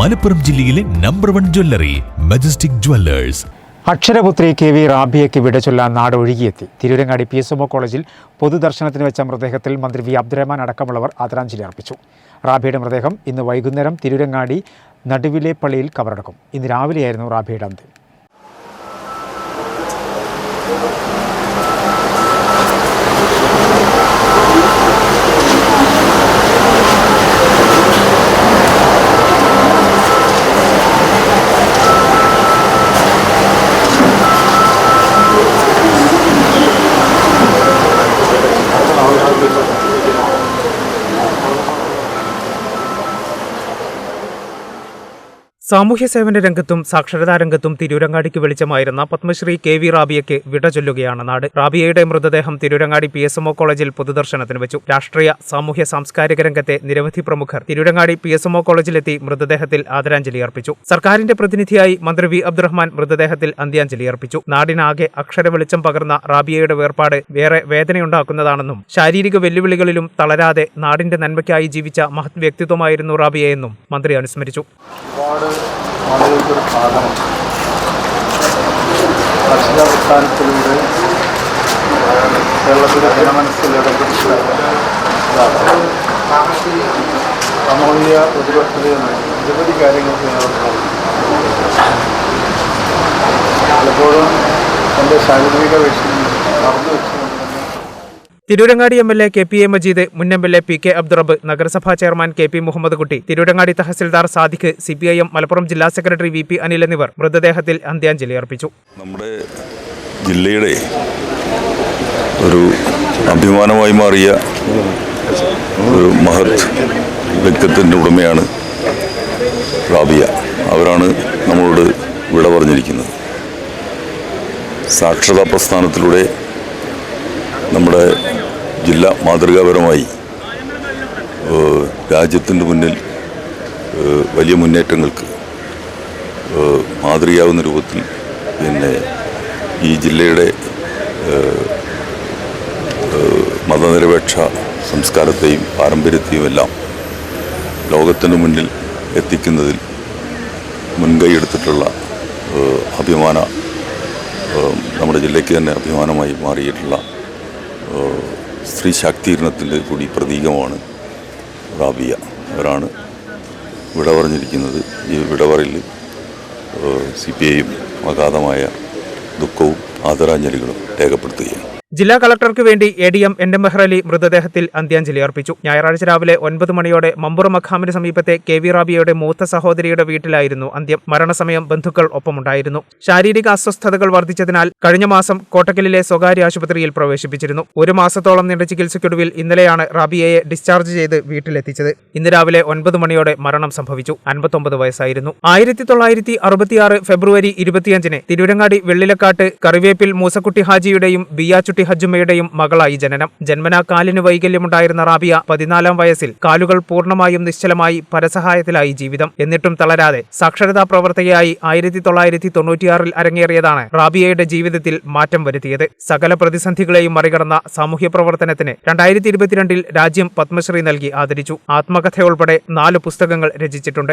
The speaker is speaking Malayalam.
മലപ്പുറം ജില്ലയിലെ number one jewellery majestic jewellers അക്ഷരപുത്രി K V റാബിയയ്ക്ക് വിട ചൊല്ലാൻ നാട് ഒഴുകിയെത്തി തിരൂരങ്ങാടി പി എസ് എം കോളേജിൽ പൊതുദർശനത്തിന് വെച്ച മൃതദേഹത്തിൽ മന്ത്രി വി അബ്ദുറഹ്മാൻ അടക്കമുള്ളവർ ആദരാഞ്ജലി അർപ്പിച്ചു. റാബിയുടെ മൃതദേഹം ഇന്ന് വൈകുന്നേരം തിരൂരങ്ങാടി നടുവിലെ പള്ളിയിൽ കബറടക്കും. ഇന്ന് രാവിലെയായിരുന്നു റാബിയുടെ അന്ത്യം. സാമൂഹ്യ സേവന രംഗത്തും സാക്ഷരതാ രംഗത്തും തിരൂരങ്ങാടിക്ക് വെളിച്ചമായിരുന്ന പത്മശ്രീ കെ വി റാബിയയ്ക്ക് വിട ചൊല്ലുകയാണ് നാട്. റാബിയയുടെ മൃതദേഹം തിരൂരങ്ങാടി പി എസ് എംഒ കോളേജിൽ പൊതുദർശനത്തിന് വെച്ചു. രാഷ്ട്രീയ സാമൂഹ്യ സാംസ്കാരിക രംഗത്തെ നിരവധി പ്രമുഖർ തിരൂരങ്ങാടി പി എസ് എംഒ കോളേജിലെത്തി മൃതദേഹത്തിൽ ആദരാഞ്ജലി അർപ്പിച്ചു. സർക്കാരിന്റെ പ്രതിനിധിയായി മന്ത്രി വി അബ്ദുറഹ്മാൻ മൃതദേഹത്തിൽ അന്ത്യാഞ്ജലി അർപ്പിച്ചു. നാടിനാകെ അക്ഷര വെളിച്ചം പകർന്ന റാബിയയുടെ വേർപാട് വേറെ വേദനയുണ്ടാക്കുന്നതാണെന്നും ശാരീരിക വെല്ലുവിളികളിലും തളരാതെ നാടിന്റെ നന്മയ്ക്കായി ജീവിച്ച മഹത് വ്യക്തിത്വമായിരുന്നു റാബിയയെന്നും മന്ത്രി അനുസ്മരിച്ചു. ആളുകൾക്കൊരു ഭാഗമാണ് അക്ഷരാവസ്ഥാനത്തിലൂടെ കേരളത്തിലെ ജനമനസ്സിൽ ഇടപെട്ട ഒരാളാണ്. സാമൂഹിക പ്രതിബദ്ധതയിൽ നിരവധി കാര്യങ്ങൾക്ക് നേതൃത്വം പലപ്പോഴും എന്റെ ശാരീരിക വിഷയം മറന്നു വെച്ച് Tirurangadi M L A K P A Majeed മുൻ M L A P K Abdurabb നഗരസഭാ chairman K P Muhammad Kutty Tirurangadi tahsildar Sadiq C P I M Malappuram ജില്ലാ സെക്രട്ടറി വി പി അനിൽ എന്നിവർ മൃതദേഹത്തിൽ അന്ത്യാഞ്ജലി അർപ്പിച്ചു. നമ്മുടെ ജില്ലയുടെ ഒരു അഭിമാനമായി മാറിയ ഒരു മഹത് വ്യക്തിത്വത്തിന്റെ ഉടമയാണ് റാബിയ. അവരാണ് നമ്മളോട് വിട പറഞ്ഞിരിക്കുന്നത്. സാക്ഷരതാ പ്രസ്ഥാനത്തിലൂടെ നമ്മുടെ ജില്ല മാതൃകാപരമായി രാജ്യത്തിന്റെ മുന്നിൽ വലിയ മുന്നേറ്റങ്ങൾക്ക് മാതൃകയാവുന്ന രൂപത്തിൽ പിന്നെ ഈ ജില്ലയുടെ മതനിരപേക്ഷ സംസ്കാരത്തെയും പാരമ്പര്യത്തെയും എല്ലാം ലോകത്തിന് മുന്നിൽ എത്തിക്കുന്നതിൽ മുൻകൈ എടുത്തിട്ടുള്ള ഏഹ്, അഭിമാന നമ്മുടെ ജില്ലയ്ക്ക് തന്നെ അഭിമാനമായി മാറിയിട്ടുള്ള സ്ത്രീ ശാക്തീകരണത്തിന്റെ കൂടി പ്രതീകമാണ് റാബിയ. അവരാണ് വിട പറഞ്ഞിരിക്കുന്നത്. ഈ വിടവറിൽ സി പി ഐയും അഗാധമായ ദുഃഖവും ആദരാഞ്ജലികളും രേഖപ്പെടുത്തുകയാണ്. ജില്ലാ കളക്ടർക്ക് വേണ്ടി A D M N M Mehrali മൃതദേഹത്തിൽ അന്ത്യാഞ്ജലി അർപ്പിച്ചു. ഞായറാഴ്ച രാവിലെ ഒൻപത് മണിയോടെ മമ്പുറം മഖാമിന് സമീപത്തെ കെ വി റാബിയയുടെ മൂത്ത സഹോദരിയുടെ വീട്ടിലായിരുന്നു അന്ത്യം. മരണസമയം ബന്ധുക്കൾ ഒപ്പമുണ്ടായിരുന്നു. ശാരീരിക അസ്വസ്ഥതകൾ വർദ്ധിച്ചതിനാൽ കഴിഞ്ഞ മാസം കോട്ടക്കലിലെ സ്വകാര്യ ആശുപത്രിയിൽ പ്രവേശിപ്പിച്ചിരുന്നു. ഒരു മാസത്തോളം നീണ്ട ചികിത്സയ്ക്കൊടുവിൽ ഇന്നലെയാണ് റാബിയയെ ഡിസ്ചാർജ് ചെയ്ത് വീട്ടിലെത്തിച്ചത്. ഇന്ന് രാവിലെ ഒൻപത് മണിയോടെ മരണം സംഭവിച്ചു. അൻപത്തൊമ്പത് വയസ്സായിരുന്നു. ആയിരത്തി തൊള്ളായിരത്തി അറുപത്തിയാറ് ഫെബ്രുവരി ഇരുപത്തിയഞ്ചിന് തിരുവരങ്ങാടി വെള്ളിലക്കാട്ട് കറിവേപ്പിൽ മൂസക്കുട്ടി ഹാജിയുടെയും ബിയാച്ചുട്ടി ഹജ്ജുമ്മയുടെയും മകളായി ജനനം. ജന്മനാ കാലിന് വൈകല്യമുണ്ടായിരുന്ന റാബിയ പതിനാലാം വയസ്സിൽ കാലുകൾ പൂർണമായും നിശ്ചലമായി പരസഹായത്തിലായി ജീവിതം. എന്നിട്ടും തളരാതെ സാക്ഷരതാ പ്രവർത്തകയായി ആയിരത്തി തൊള്ളായിരത്തി തൊണ്ണൂറ്റിയാറിൽ അരങ്ങേറിയതാണ് റാബിയയുടെ ജീവിതത്തിൽ മാറ്റം വരുത്തിയത്. സകല പ്രതിസന്ധികളെയും മറികടന്ന സാമൂഹ്യ പ്രവർത്തനത്തിന് രണ്ടായിരത്തി ഇരുപത്തിരണ്ടിൽ രാജ്യം പത്മശ്രീ നൽകി ആദരിച്ചു. ആത്മകഥയുൾപ്പെടെ നാല് പുസ്തകങ്ങൾ രചിച്ചിട്ടുണ്ട്.